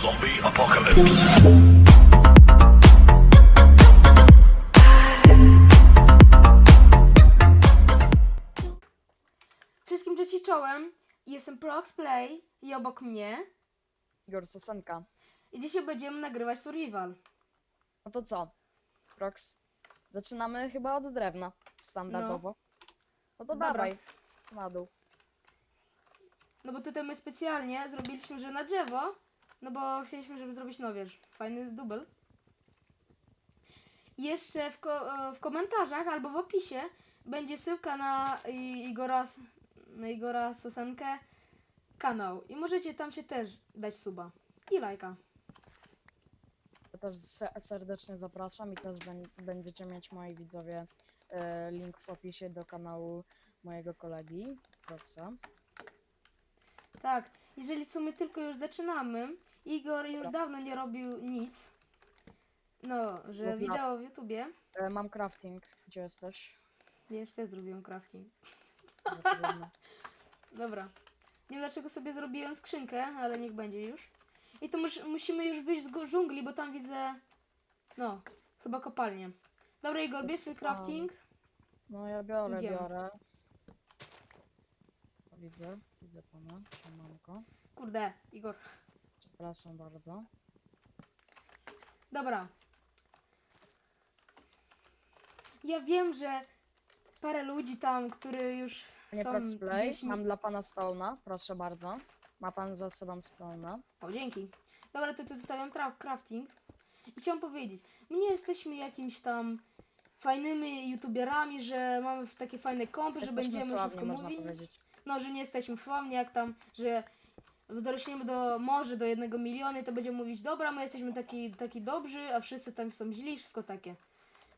Zombie apocalypse. Wszystkim cześć czołem. Jestem Prox Play i obok mnie. Igor Sosenka. I dzisiaj będziemy nagrywać survival. No to co? Prox. Zaczynamy chyba od drewna. Standardowo. No, to Dobra. dawaj. Na dół. No bo tutaj my specjalnie zrobiliśmy, że na drzewo. No bo chcieliśmy, żeby zrobić no wiesz, fajny dubel. Jeszcze w, ko- e, w komentarzach albo w opisie będzie syłka na Igora, na Igora Sosenkę kanał. I możecie tam się też dać suba. I lajka. Ja też se- serdecznie zapraszam i też bę- będziecie mieć moi widzowie e, link w opisie do kanału mojego kolegi Proxa. Tak, jeżeli co my tylko już zaczynamy, Igor już Dobra. dawno nie robił nic. No, że Dobra. wideo w YouTubie. E, mam crafting. Gdzie jesteś? Ja już też zrobiłem crafting. Dobra. Nie wiem dlaczego sobie zrobiłem skrzynkę, ale niech będzie już. I to mus, musimy już wyjść z go- dżungli, bo tam widzę. No, chyba kopalnię. Dobra, Igor, bierz swój crafting. No ja biorę, Idziemy. biorę. Widzę, widzę pana. Siemanko. Kurde, Igor. Przepraszam bardzo. Dobra. Ja wiem, że parę ludzi tam, które już Panie są Prox Play, gdzieś... mam dla pana Stone'a, proszę bardzo. Ma pan za sobą Stone'a. O, dzięki. Dobra, to tu zostawiam tra- crafting. I chciałam powiedzieć, my nie jesteśmy jakimiś tam fajnymi youtuberami, że mamy takie fajne kompy, że Jesteśmy będziemy sławni, wszystko można mówić. powiedzieć. No, że nie jesteśmy sławni, jak tam, że dorośniemy do może do jednego miliona i to będziemy mówić, dobra, my jesteśmy taki, taki dobrzy, a wszyscy tam są źli, wszystko takie.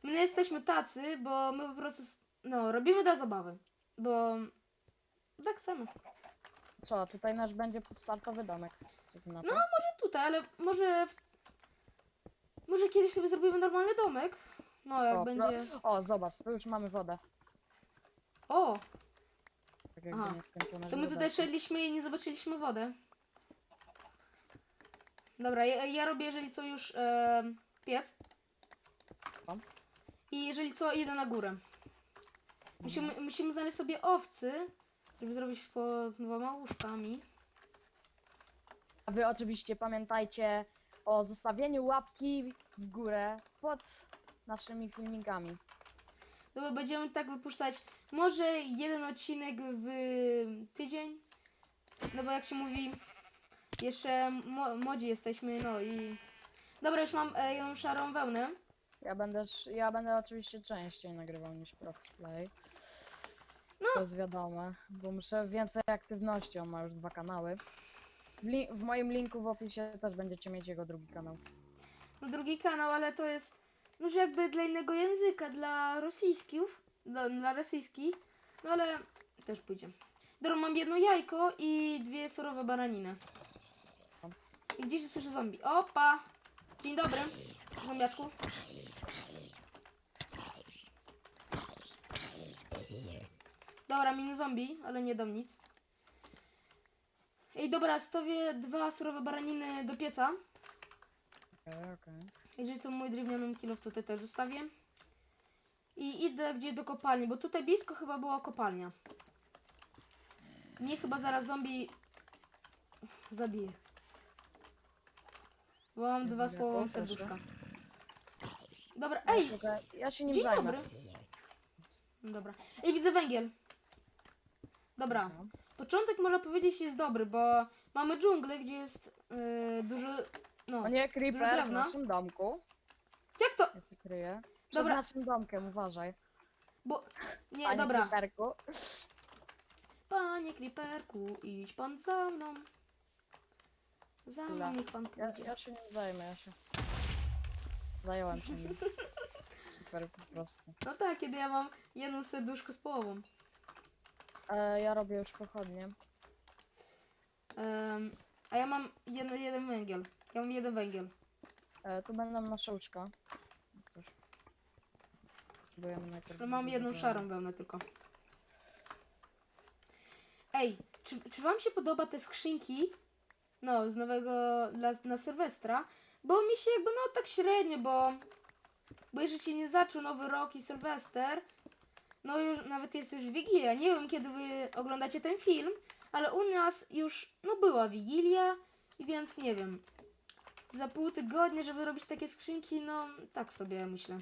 My nie jesteśmy tacy, bo my po prostu, no, robimy dla zabawy. Bo tak chcemy. Co, tutaj nasz będzie startowy domek. Co ty na to? No, Tutaj, ale może. W... Może kiedyś sobie zrobimy normalny domek. No, jak O, będzie. O, zobacz, tu już mamy wodę. O! Tak jakby Aha. nieskończone To my tutaj szedliśmy i nie zobaczyliśmy wodę. Dobra, ja, ja robię, jeżeli co już e, piec. Tam. I jeżeli co, idę na górę. Musimy, musimy znaleźć sobie owcy, żeby zrobić po dwoma łóżkami. A wy oczywiście pamiętajcie o zostawieniu łapki w górę pod naszymi filmikami. No bo będziemy tak wypuszczać może jeden odcinek w tydzień. No bo jak się mówi, jeszcze mo- młodzi jesteśmy, no i... Dobra, już mam e, jedną szarą wełnę. Ja będę, ja będę oczywiście częściej nagrywał niż Prox Play. No. To jest wiadome, bo muszę więcej aktywności, on ma już dwa kanały. W, w moim linku w opisie też będziecie mieć jego drugi kanał. No drugi kanał, ale to jest już jakby dla innego języka, dla rosyjskich, dla, dla rosyjskich. No ale też pójdzie. Dobra, mam jedno jajko i dwie surowe baraniny. I gdzieś słyszę zombie. Opa! Dzień dobry, zombiaczku. Dobra, minus zombie, ale nie dam nic. Ej, dobra, stawię dwa surowe baraniny do pieca. Okej, okej. Jeżeli co mój drewnianą kilo tutaj też zostawię. I idę gdzieś do kopalni, bo tutaj blisko chyba była kopalnia. Nie chyba zaraz zombie zabije. Bo mam dwa z połową serduszka. Dobra, ej! Czekaj, Ja się nim Dzień zajmę. dobry. Dobra. Ej, widzę węgiel. Dobra. Dobra. Początek można powiedzieć jest dobry, bo mamy dżunglę, gdzie jest yy, dużo... No. O nie, creeper w drewna. naszym domku. Jak to? Ja się kryję. Przed Dobra. naszym domkiem, uważaj. Bo... Nie, Panie dobra. creeperku. Panie Creeperku, idź pan za mną. Za Chwila. mną niech pan Ja, pójdzie. ja się nim zajmę, ja się... Zająłem się nim. Super po prostu. No tak, kiedy ja mam jedno serduszko z połową. E, ja robię już pochodnie. Em, a ja mam jeden, jeden węgiel. Ja mam jeden węgiel. E, tu będą nasze łóżka. Coś. Potrzebujemy najpierw... No mam jedną szarą wełnę tylko. Ej, czy, czy wam się podoba te skrzynki no, z nowego dla, na Sylwestra, bo mi się jakby, no, tak średnio, bo, bo jeżeli się nie zaczął nowy rok i Sylwester, no już, nawet jest już Wigilia, nie wiem, kiedy wy oglądacie ten film, ale u nas już, no, była Wigilia, więc nie wiem, za pół tygodnia, żeby robić takie skrzynki, no, tak sobie myślę.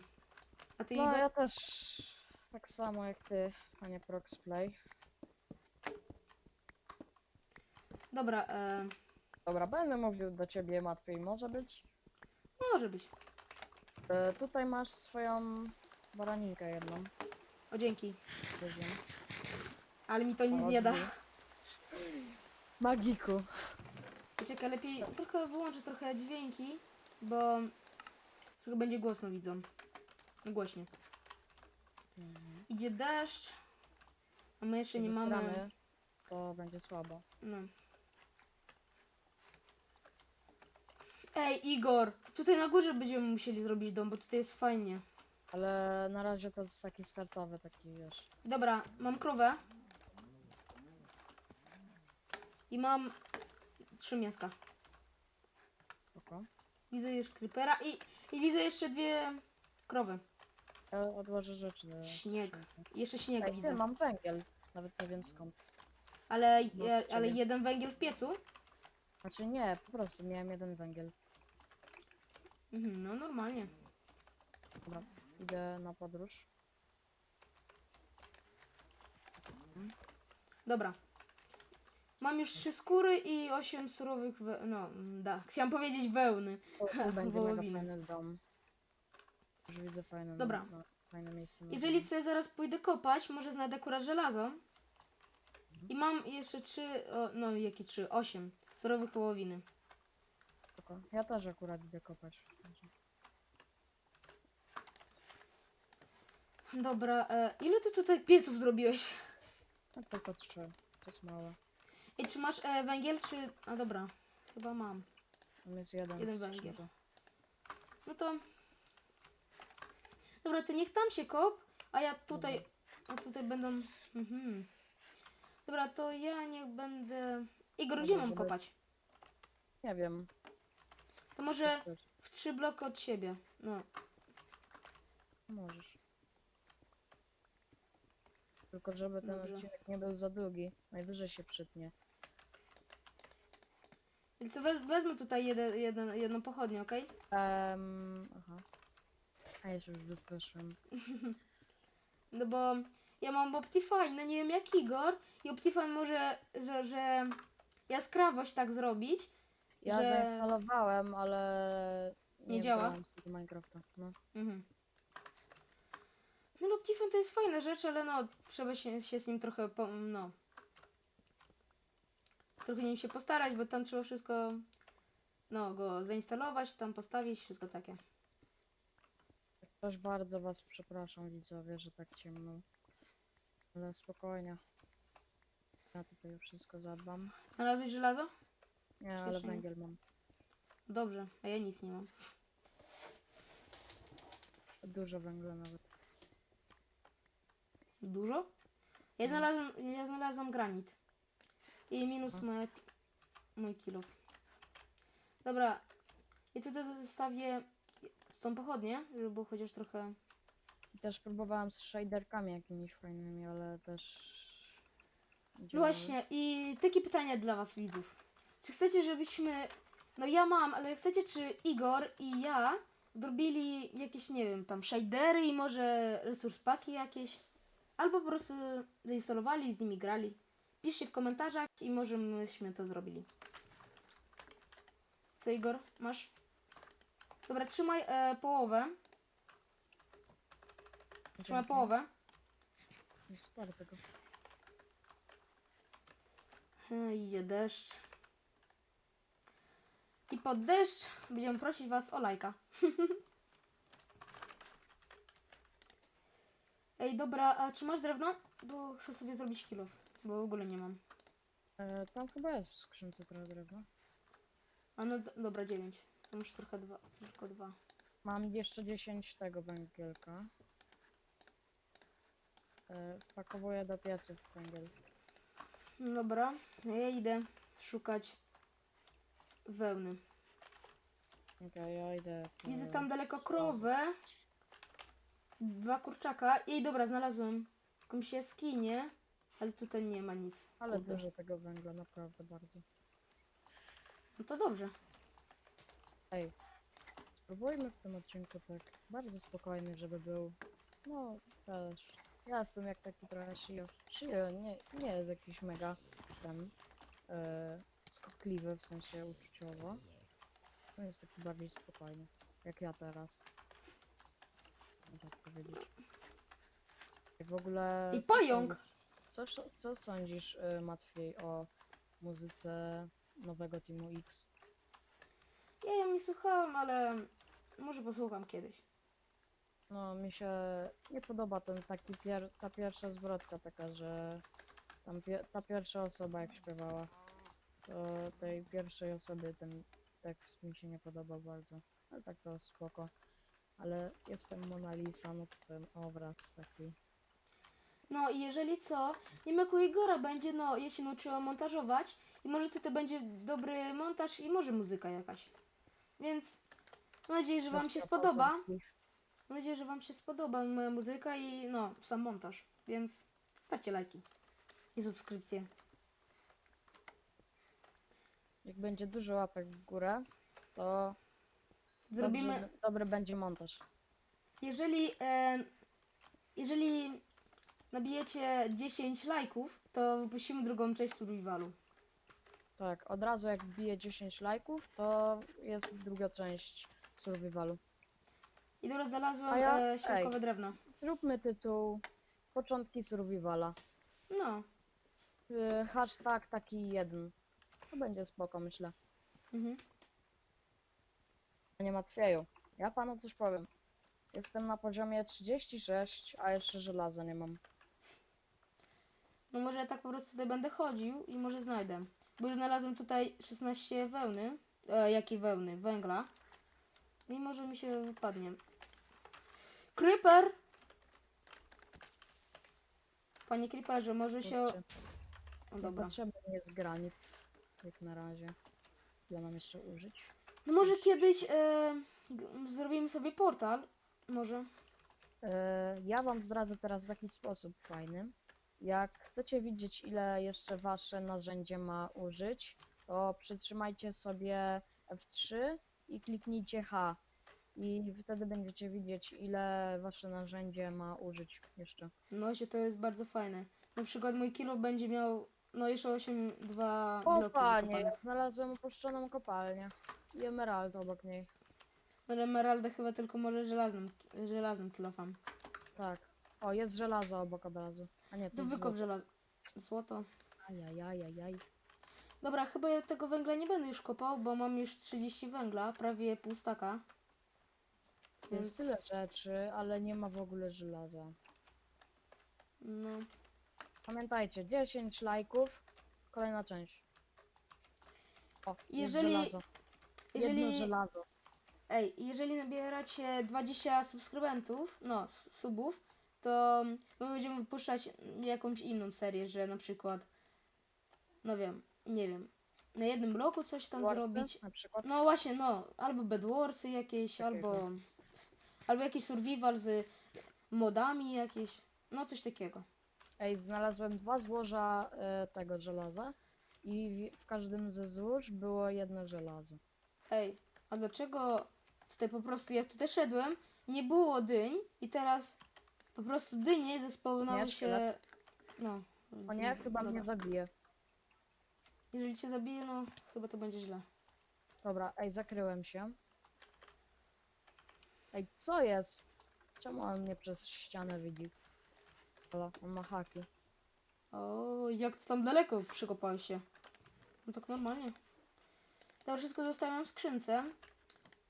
A ty, No Igor? ja też tak samo jak ty, panie Proxplay. Dobra, e, Dobra, będę mówił do ciebie łatwiej może być. może być. E, tutaj masz swoją baraninkę jedną. O, dzięki. Ale mi to nic nie da. Magiku. Czekaj, lepiej trochę wyłączę trochę dźwięki, bo trochę będzie głośno widzą. No Głośnie. Mhm. Idzie deszcz, a my jeszcze nie mamy. Zesramy, To będzie słabo. No. Ej, Igor, tutaj na górze będziemy musieli zrobić dom, bo tutaj jest fajnie. Ale na razie to jest taki startowy, taki wiesz. Dobra, mam krowę. I mam trzy mięska. Spoko. Widzę już creepera i, i widzę jeszcze dwie krowy. Ja odłożę rzeczy. do Śnieg. Jeszcze śnieg Ej, widzę. ty, mam węgiel. Nawet nie wiem skąd. Ale, No, je, ale ciebie. jeden węgiel w piecu? Znaczy nie, po prostu miałem jeden węgiel. Mhm, no normalnie. Dobra, idę na podróż. Dobra. Mam już trzy skóry i osiem surowych we... No, da. Chciałam powiedzieć wełny. To, to będzie mega Wołowiny. fajny dom. Już widzę fajne, Dobra. No, fajne miejsce. na Jeżeli dom. sobie zaraz pójdę kopać, może znajdę akurat żelazo. I mam jeszcze trzy, o, no jakie trzy? Osiem surowych wołowiny. Spoko. Ja też akurat idę kopać. Dobra, e, ile ty tutaj pieców zrobiłeś? No tylko trzy. To jest małe. I czy masz e, węgiel, czy... A dobra, chyba mam. Tam jest jeden, Jeden węgiel. skrzynce. No to... Dobra, ty niech tam się kop, a ja tutaj... A tutaj będą... Mhm. Dobra, to ja niech będę... Igor, gdzie Dobra, mam żeby- kopać? Nie wiem. To może w trzy bloki od siebie. No. Możesz. Tylko żeby ten Dobrze. odcinek nie był za długi. Najwyżej się przytnie. Więc co, we, wezmę tutaj jeden, jeden, jedną pochodnię, okej? Um, aha. A ja się już wystraszyłem. No bo ja mam Optifine, no nie wiem jak Igor. I Optifine może, że, że jaskrawość tak zrobić. Ja że... zainstalowałem, ale Nie działa? grałem z tego Minecrafta. No. Mhm. No Optifine to jest fajna rzecz, ale no trzeba się, się z nim trochę, po, no. Trochę nim się postarać, bo tam trzeba wszystko, no go zainstalować, tam postawić, wszystko takie. Też bardzo was przepraszam widzowie, że tak ciemno. Ale spokojnie. Ja tutaj wszystko zadbam. Znalazłeś żelazo? Nie, ale Śmiesznie. węgiel mam. Dobrze, a ja nic nie mam. Dużo węgla nawet. Dużo? Ja No. znalazłem, ja znalazłam granit. I minus moje, mój kilo. Dobra. I tutaj zostawię tą pochodnię, żeby było chociaż trochę... I też próbowałem z shaderkami jakimiś fajnymi, ale też... No właśnie, i takie pytania dla was widzów. Czy chcecie, żebyśmy... No ja mam, ale chcecie, czy Igor i ja zrobili jakieś, nie wiem, tam shadery i może resource paki jakieś? Albo po prostu zainstalowali i z nimi grali. Piszcie w komentarzach i może myśmy to zrobili. Co Igor, masz? Dobra, trzymaj e, połowę. Trzymaj Dzięki. połowę. Tego. E, idzie deszcz. I pod deszcz będziemy prosić Was o lajka. Ej, dobra, a czy masz drewno? Bo chcę sobie zrobić kilof, bo w ogóle nie mam. E, tam chyba jest w skrzynce trochę drewna. A no d- dobra, 9. To już trochę dwa, tylko dwa. Mam jeszcze 10 tego węgielka. E, wpakowuję do pieców węgiel. No Dobra, ja idę szukać wełny. Okej, ja idę. Widzę tam daleko krowę. Dwa kurczaka. I dobra, znalazłem jakąś jaskinię, ale tutaj nie ma nic. Ale Kurde. dużo tego węgla, naprawdę bardzo. No to dobrze. Ej, spróbujmy w tym odcinku tak bardzo spokojny, żeby był. No, też. Ja jestem jak taki trochę Shio. Shio nie, nie jest jakiś mega ten e, skokliwy w sensie uczuciowo. On jest taki bardziej spokojny, jak ja teraz. Można tak powiedzieć. I w ogóle. I co pająk! Co, co sądzisz, y, Matwiej, o muzyce nowego Teamu X? Ja ją nie słuchałem, ale może posłucham kiedyś. No, mi się nie podoba ten taki pier ta pierwsza zwrotka taka, że tam pie ta pierwsza osoba jak śpiewała, to tej pierwszej osoby ten tekst mi się nie podobał bardzo. Ale tak to spoko. Ale jestem Mona Lisa, no to ten obraz taki. No i jeżeli co, nie wiem jak u Igora będzie, no ja się nauczyłam montażować i może tutaj będzie dobry montaż i może muzyka jakaś. Więc mam nadzieję, że wam się spodoba. Mam nadzieję, że wam się spodoba moja muzyka i no, sam montaż. Więc stawcie lajki i subskrypcje. Jak będzie dużo łapek w górę, to Zrobimy, Dobrze, dobry będzie montaż. jeżeli, e, jeżeli nabijecie 10 lajków, to wypuścimy drugą część survivalu. Tak, od razu jak bije 10 lajków, to jest druga część survivalu. I dobra, znalazłam A ja- e, środkowe ej. drewno. Zróbmy tytuł Początki survivala. No. Y, hashtag taki jeden. To będzie spoko, myślę. Mhm. Panie Matwieju, ja panu coś powiem. Jestem na poziomie 36, a jeszcze żelaza nie mam. No może ja tak po prostu tutaj będę chodził i może znajdę. Bo już znalazłem tutaj 16 wełny. E, jakiej wełny? Węgla. I może mi się wypadnie. Creeper! Panie Creeperze, może się... O, dobra. Potrzebny jest granit. Jak na razie. Ja mam jeszcze użyć. No może kiedyś e, zrobimy sobie portal. Może. E, Ja wam zdradzę teraz w taki sposób fajny. Jak chcecie widzieć, ile jeszcze wasze narzędzie ma użyć, to przytrzymajcie sobie F3 i kliknijcie H. I wtedy będziecie widzieć, ile wasze narzędzie ma użyć jeszcze. No się to jest bardzo fajne. Na przykład mój kilo będzie miał no jeszcze 8, 2 O bloki wykopane. ja znalazłem opuszczoną kopalnię. I emerald obok niej. Ale Emeralda chyba tylko może żelaznym, żelaznym kilofam. Tak. O, jest żelazo obok obrazu. A nie, to To jest wykop złoto. żelazo. Złoto. Ajajajajaj. Dobra, chyba ja tego węgla nie będę już kopał, bo mam już 30 węgla, prawie pół staka. Więc, Jest tyle rzeczy, ale nie ma w ogóle żelaza. no, Pamiętajcie, 10 lajków, kolejna część. O, Jeżeli- jest żelazo. Jedno jeżeli, żelazo. ej, jeżeli nabieracie 20 subskrybentów, no, s- subów, to my będziemy wypuszczać jakąś inną serię, że na przykład, no wiem, nie wiem, na jednym bloku coś tam Warsy zrobić. Na przykład. No właśnie, no, albo Bedwarsy jakieś, Takiego. albo, albo jakiś survival z modami jakieś, no coś takiego. Ej, znalazłem dwa złoża e, tego żelaza i w, w każdym ze złóż było jedno żelazo. Ej, a dlaczego tutaj po prostu jak tutaj szedłem, nie było dyń i teraz po prostu dynie zespawnowały Nie, się... szkielet. No. O nie, chyba dobra. mnie zabije. Jeżeli cię zabije, no chyba to będzie źle. Dobra, ej, zakryłem się. Ej, co jest? Czemu on mnie przez ścianę widzi? Halo, on ma haki. O, jak ty tam daleko przykopałeś się? No tak normalnie. To wszystko zostawiam w skrzynce.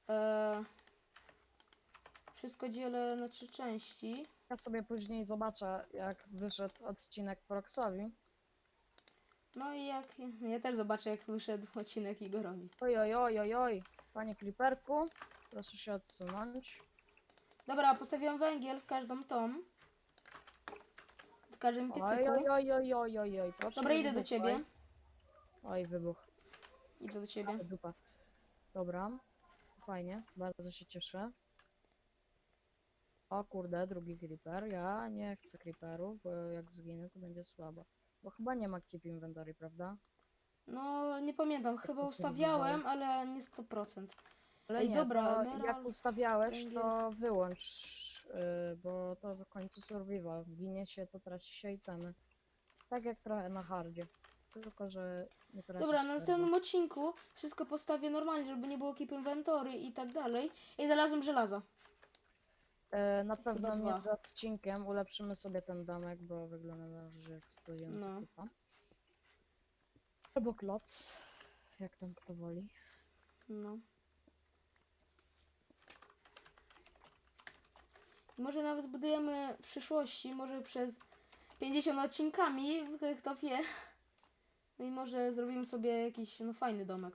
Eee, wszystko dzielę na trzy części. Ja sobie później zobaczę, jak wyszedł odcinek Proxowi. No i jak... Ja też zobaczę, jak wyszedł odcinek Igorowi. Oj, oj, oj, oj, oj. Panie Kliperku, proszę się odsunąć. Dobra, postawiłam węgiel w każdą tom. W każdym Oj, piecyku. oj, oj, oj, oj, oj, oj. Proszę Dobra, nie idę do wybuchaj. ciebie. Oj, wybuch. Idę do ciebie. Ale dupa. Dobra. Fajnie, bardzo się cieszę. O kurde, drugi creeper. Ja nie chcę creeperów, bo jak zginę, to będzie słabo. Bo chyba nie ma keep inventory, prawda? No, nie pamiętam, chyba to ustawiałem, ale nie 100%. Ale Ej, nie, dobra, to emerald, jak ustawiałeś, to wyłącz, yy, bo to w końcu survival. Ginie się, to traci się itemy. Tak jak trochę na hardzie. Tylko, że nie tracisz Dobra, na serwa. następnym odcinku wszystko postawię normalnie, żeby nie było keep inventory i tak dalej. I znalazłem żelazo. E, na pewno dwa. między odcinkiem ulepszymy sobie ten domek, bo wygląda na że jak stojąca No. kupa. Albo kloc, jak tam kto woli. No. Może nawet zbudujemy w przyszłości, może przez 50 odcinkami, kto wie. No i może zrobimy sobie jakiś no, fajny domek.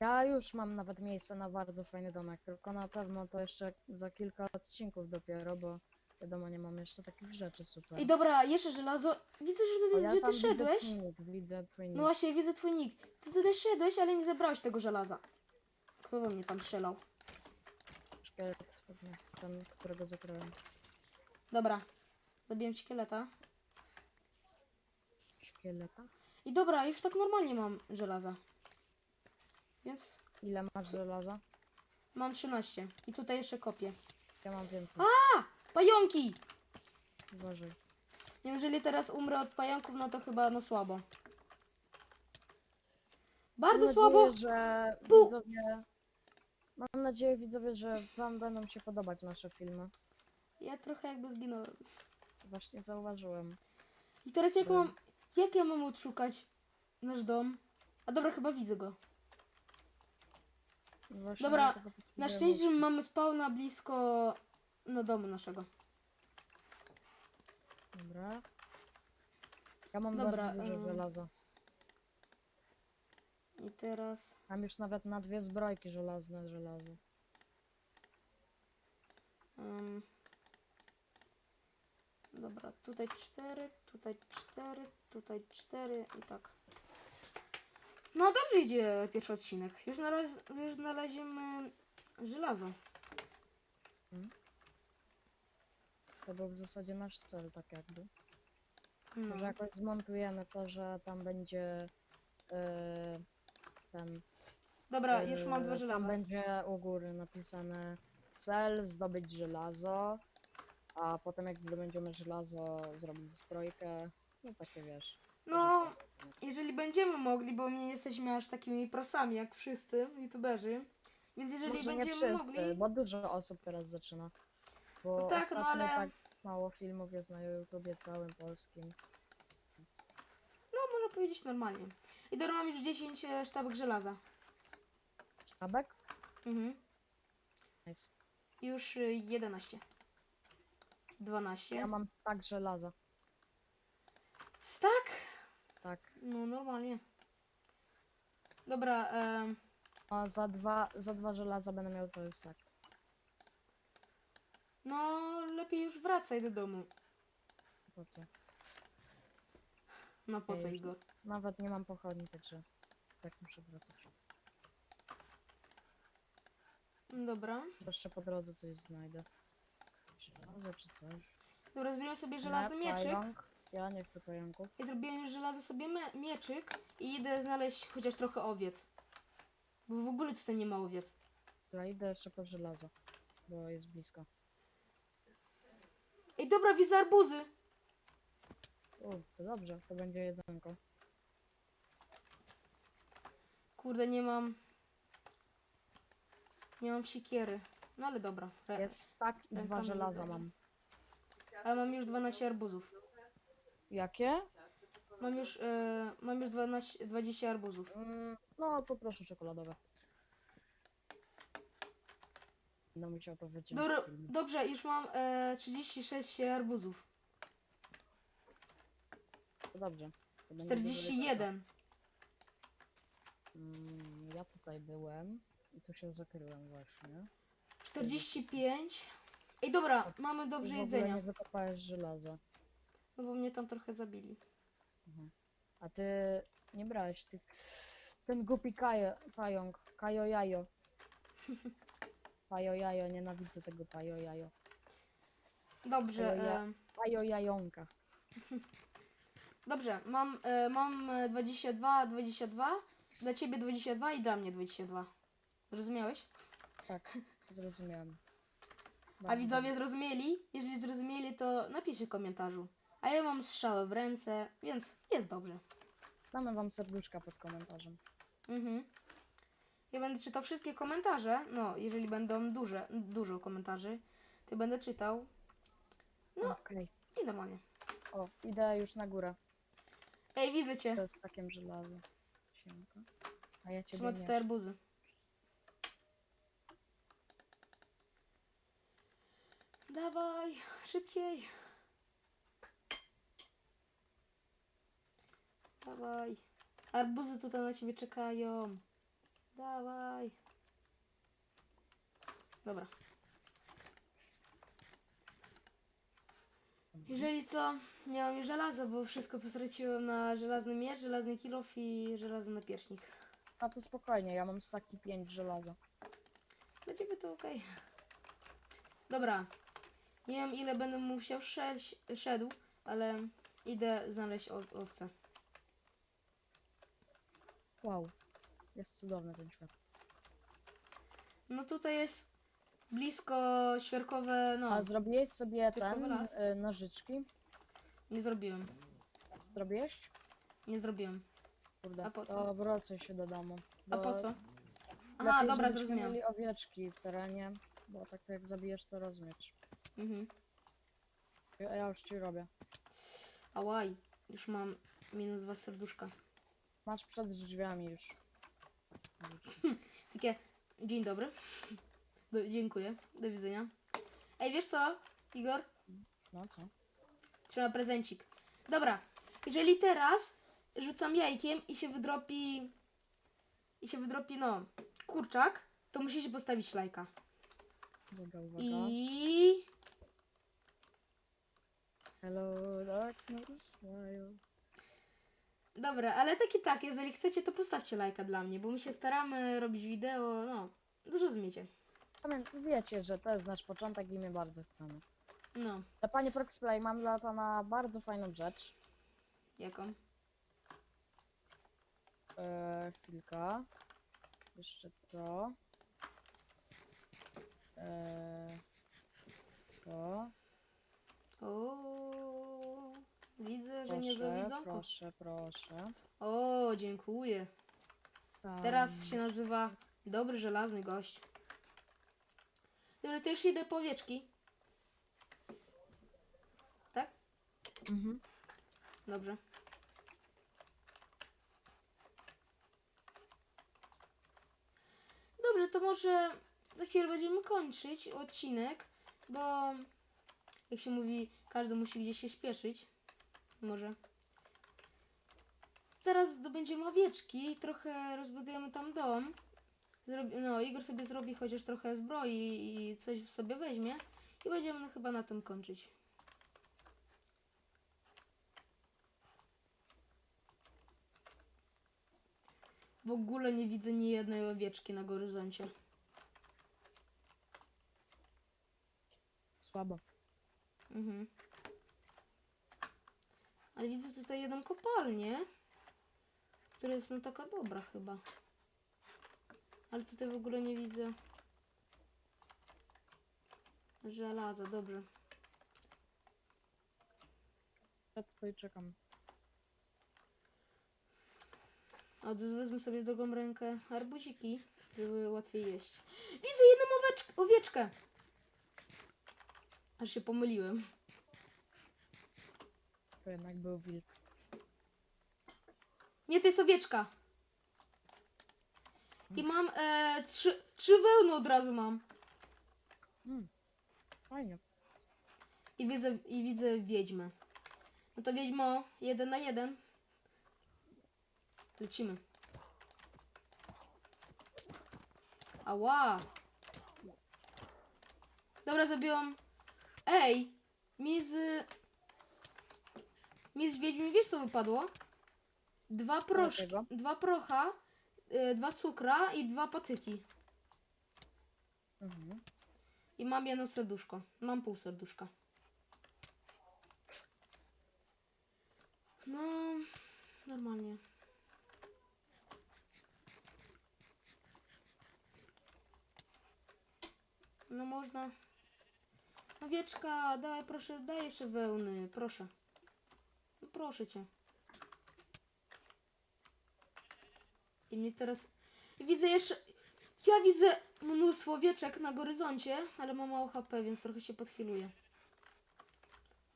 Ja już mam nawet miejsce na bardzo fajny domek, tylko na pewno to jeszcze za kilka odcinków dopiero, bo wiadomo, nie mam jeszcze takich rzeczy super. I dobra, jeszcze żelazo. Widzę, że ty, ja że tam ty widzę szedłeś. twój nick, Widzę twój nick. No właśnie, widzę twój nick. Ty tutaj szedłeś, ale nie zabrałeś tego żelaza. Kto do mnie tam strzelał? Szkielet, pewnie, ten, którego zakryłem. Dobra, zabiłem szkieleta. Szkieleta? I dobra, już tak normalnie mam żelaza. Więc Ile masz żelaza? mam 13. I tutaj jeszcze kopię. Ja mam więcej. Pająki! Uważaj. Jeżeli teraz umrę od pająków, no to chyba no słabo. Bardzo Mam słabo. Nadzieję, że widzowie... Mam nadzieję, widzowie, że wam będą się podobać nasze filmy. Ja trochę jakby zginąłem. Właśnie zauważyłem. I teraz jak mam... Jak ja mam odszukać nasz dom? A dobra, chyba widzę go. Właśnie Dobra, Na potrzebuję szczęście, mamy spawna blisko no domu naszego. Dobra. Ja mam Dobra, bardzo dużo em. żelaza. I teraz... Mam już nawet na dwie zbrojki żelazne żelazo. em, dobra, tutaj cztery, tutaj cztery, tutaj cztery i tak. No dobrze idzie pierwszy odcinek. Już, znalaz już żelazo. To był w zasadzie nasz cel, tak jakby. No. Że jakoś zmontujemy to, że tam będzie e, ten. Dobra, już mam dwa e, żelaza. Tam będzie u góry napisane cel, zdobyć żelazo. A potem jak zdobędziemy żelazo, zrobić zbrojkę. No takie wiesz. No, jeżeli będziemy mogli, bo nie jesteśmy aż takimi prosami jak wszyscy youtuberzy. Więc jeżeli Może nie będziemy wszyscy, mogli. bo dużo osób teraz zaczyna. Bo No tak, no ostatnio ale- tak mało filmów jest na YouTubie całym polskim. No, można powiedzieć normalnie. I dobra, mam już 10 e, sztabek żelaza. Sztabek? Mhm. Nice. Już y, 11. 12. Ja mam stak żelaza. Stak? Tak. No, normalnie. Dobra, em, A za dwa, za dwa żelaza będę miał cały stak. no lepiej już wracaj do domu. Po co? No po Ej, co już- Igor? Nawet nie mam pochodni, także tak muszę wracać. Dobra. Jeszcze po drodze coś znajdę. Żelazo czy coś. Dobra, zrobiłem sobie żelazny Nie, mieczyk. pająk. Ja nie chcę pająków. I zrobiłem już żelazo sobie me- mieczyk i idę znaleźć chociaż trochę owiec. Bo w ogóle tutaj nie ma owiec. Ja idę po żelazo, bo jest blisko. Ej, dobra, widzę arbuzy. U, to dobrze, to będzie jedynko. Kurde, nie mam... Nie mam sikiery. No ale dobra. Re- Jest stak i dwa żelaza zrobię. mam. Ale mam już 12 arbuzów. Jakie? Mam już, e, mam już 12, 20 arbuzów. Mm, no, poproszę czekoladowe. Będę musiał wyciąć Dobra, dobrze, już mam e, 36 arbuzów. To dobrze. To będzie dużo 41. Mm, ja tutaj byłem i tu się zakryłem właśnie. 45. Ej, dobra, mamy I dobrze ogóle jedzenia. nie wykopałeś żelaza. No bo mnie tam trochę zabili. A ty nie brałeś tych Ten głupi kajo, pająk. Kajo jajo. Pajo jajo, nienawidzę tego pajo jajo. Dobrze, ja- e, Pajo jajonka. dobrze, mam, e, mam e, 22, 22, dla ciebie 22 i dla mnie 22. Zrozumiałeś? Tak, zrozumiałem. A Bardzo widzowie zrozumieli? Jeżeli zrozumieli, to napiszcie w komentarzu. A ja mam strzałę w ręce, więc jest dobrze. Damy wam serduszka pod komentarzem. Mhm. Ja będę czytał wszystkie komentarze. No, jeżeli będą duże, dużo komentarzy, to będę czytał No. Okej. i normalnie. O, idę już na górę. Ej, widzę cię. To jest takim żelazo. Siemka. A ja ciebie Trzyma nie tutaj arbuzy. Dawaj, szybciej. Dawaj. Arbuzy tutaj na ciebie czekają. Dawaj. Dobra. Jeżeli co, nie mam już żelaza, bo wszystko postraciłem na żelazny miecz, żelazny kilof i żelazny napierśnik. A to spokojnie, ja mam staki 5 żelaza. Dla ciebie to okej. Dobra. Nie wiem ile będę musiał szedł, szedł, ale idę znaleźć ow- owce. Wow. Jest cudowny ten świat. No tutaj jest blisko świerkowe, no, A zrobiłeś sobie Tylko ten, las. y, nożyczki? nie zrobiłem. Zrobiłeś? Nie zrobiłem. Kurde, A po co? to wrócę się do domu. A bo po co? lepiej, Aha, dobra, żebyśmy zrozumiałem. mieli owieczki w terenie, bo tak jak zabijesz, to rozmiecz. Mhm. Ja, ja już ci robię. Ałaj, już mam minus dwa serduszka. Masz przed drzwiami już. Takie, dzień dobry. Do, dziękuję, do widzenia. Ej, wiesz co, Igor? No co? Trzeba prezencik. Dobra, jeżeli teraz rzucam jajkiem i się wydropi. I się wydropi, no, kurczak, to musicie postawić lajka. Uwaga, uwaga. I. Hello, darkness, smile. Dobra, ale tak i tak, jeżeli chcecie, to postawcie lajka dla mnie, bo my się staramy robić wideo, no, zrozumiecie. Pamię- wiecie, że to jest nasz początek i my bardzo chcemy. No, Ale panie Proxplay, mam dla pana bardzo fajną rzecz. jaką? Eee, chwilka. Jeszcze to. Eee, to. O, widzę, że nie Proszę, widzonko. proszę, proszę. O, dziękuję. Tam. Teraz się nazywa dobry żelazny gość. Dobra, to już idę po owieczki. Tak? Mhm. Dobrze. Dobrze, to może za chwilę będziemy kończyć odcinek, bo jak się mówi, każdy musi gdzieś się śpieszyć. Może. Teraz zdobędziemy owieczki, trochę rozbudujemy tam dom. Zrobi, no, Igor sobie zrobi chociaż trochę zbroi i coś sobie weźmie. I będziemy chyba na tym kończyć. W ogóle nie widzę ni jednej owieczki na horyzoncie. Słabo. Mhm. Ale widzę tutaj jedną kopalnię, która jest no taka dobra chyba. Ale tutaj w ogóle nie widzę żelaza, dobrze. Ja tutaj czekam. A wezmę sobie w drugą rękę arbuziki, żeby łatwiej jeść. Widzę jedną oweczkę, owieczkę! Aż się pomyliłem. To jednak był wilk. Nie, to jest owieczka. I mam e, trzy, trzy wełny od razu mam. Mm. Fajnie. I widzę, I widzę wiedźmę. No to wiedźmo, jeden na jeden. Lecimy. Ała. Dobra, zabiłam. Ej, mi z... Mi z wiedźmy, wiesz co wypadło? Dwa proszki, takiego? dwa procha y, dwa cukra i dwa patyki. Mhm. I mam jedno serduszko. Mam pół serduszka. No, normalnie. No można. Owieczka, dawaj proszę, daj jeszcze wełny, proszę. No proszę cię. I mnie teraz... Widzę jeszcze... Ja widzę mnóstwo owieczek na horyzoncie, ale mam mało HP, więc trochę się podchiluję.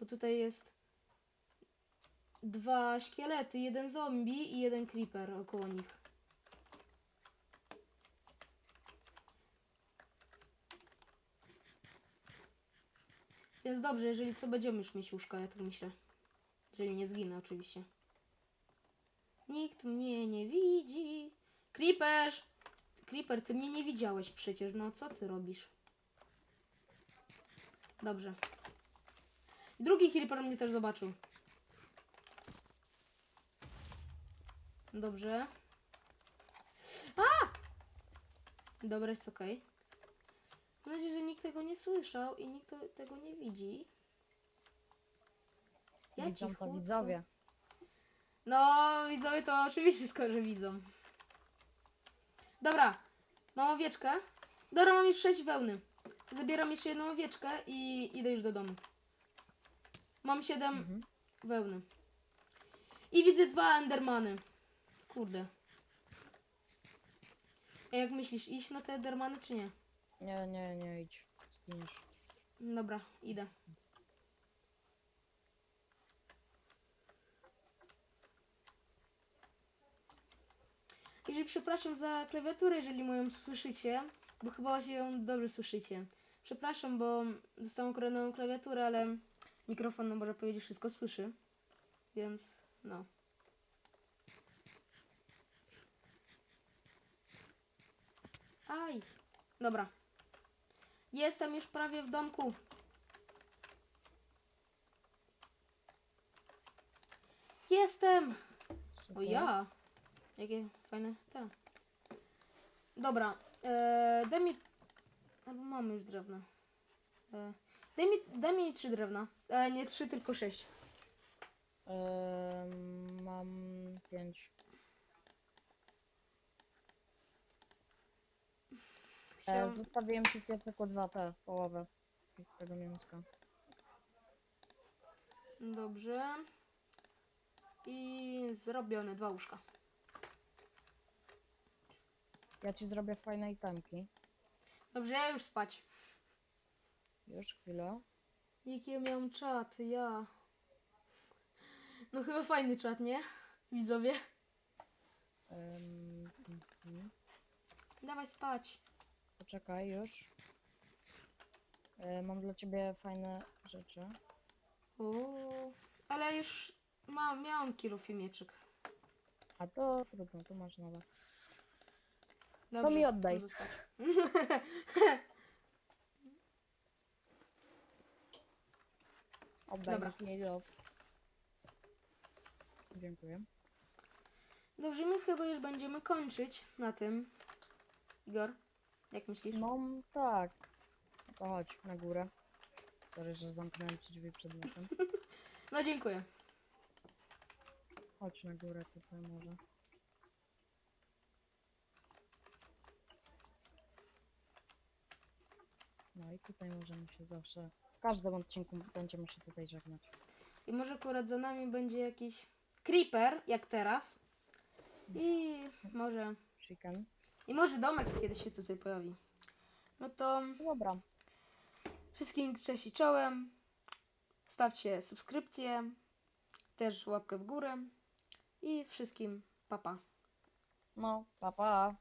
Bo tutaj jest dwa szkielety, jeden zombie i jeden creeper około nich. Więc dobrze, jeżeli co, będziemy już mieć łóżka, ja tak myślę. Jeżeli nie zginę, oczywiście. Nikt mnie nie widzi. Creeper! Creeper, ty mnie nie widziałeś przecież, no co ty robisz? Dobrze. Drugi Creeper mnie też zobaczył. Dobrze. A! Dobra, jest okej. Mam nadzieję, że nikt tego nie słyszał i nikt tego nie widzi. Ja Widzą to cichutko. widzowie. No, widzowie to oczywiście skoro że widzą. Dobra, mam owieczkę. Dobra, mam już 6 wełny. Zabieram jeszcze jedną owieczkę i idę już do domu. Mam 7 Mhm. wełny. I widzę dwa endermany. Kurde. A jak myślisz, iść na te endermany czy nie? Nie, nie, nie idź. Zginiesz. Dobra, idę. Jeżeli przepraszam za klawiaturę, jeżeli moją słyszycie, bo chyba właśnie ją dobrze słyszycie. Przepraszam, bo dostałam akurat nową klawiaturę, ale mikrofon, no może powiedzieć, wszystko słyszy. Więc, no. Aj! Dobra. Jestem już prawie w domku. Jestem! O ja! Jakie fajne te. Dobra, e, daj mi... Albo mamy już drewno. E, daj, mi, daj mi trzy drewna. E, nie trzy, tylko sześć. Em, mam pięć. E, Chciałam... zostawiłem ci tylko dwa te, połowę tego mięska. Dobrze. I zrobione dwa łóżka. Ja ci zrobię fajne itemki. Dobrze, ja już spać. Już chwilę. Jaki ja miałam czat, ja. No chyba fajny czat, nie? Widzowie. Em, mhm. Dawaj spać. Poczekaj już. E, mam dla ciebie fajne rzeczy. O, ale już mam, miałam kilów i mieczyk. A to trudno, to masz nowe. Dobrze, mi oddaj. może spać. Oddaj Dobra. mi. Dziękuję. Dobrze, my chyba już będziemy kończyć na tym. Igor, jak myślisz? No tak. No To chodź na górę. Sorry, że zamknąłem ci drzwi przed nosem. No dziękuję. Chodź na górę tutaj może. No i tutaj możemy się zawsze... W każdym odcinku będziemy się tutaj żegnać. I może akurat za nami będzie jakiś creeper, jak teraz. I może... Chicken. I może domek kiedyś się tutaj pojawi. No to dobra. wszystkim cześć i czołem. Stawcie subskrypcję. Też łapkę w górę. I wszystkim papa. Pa. No, pa pa.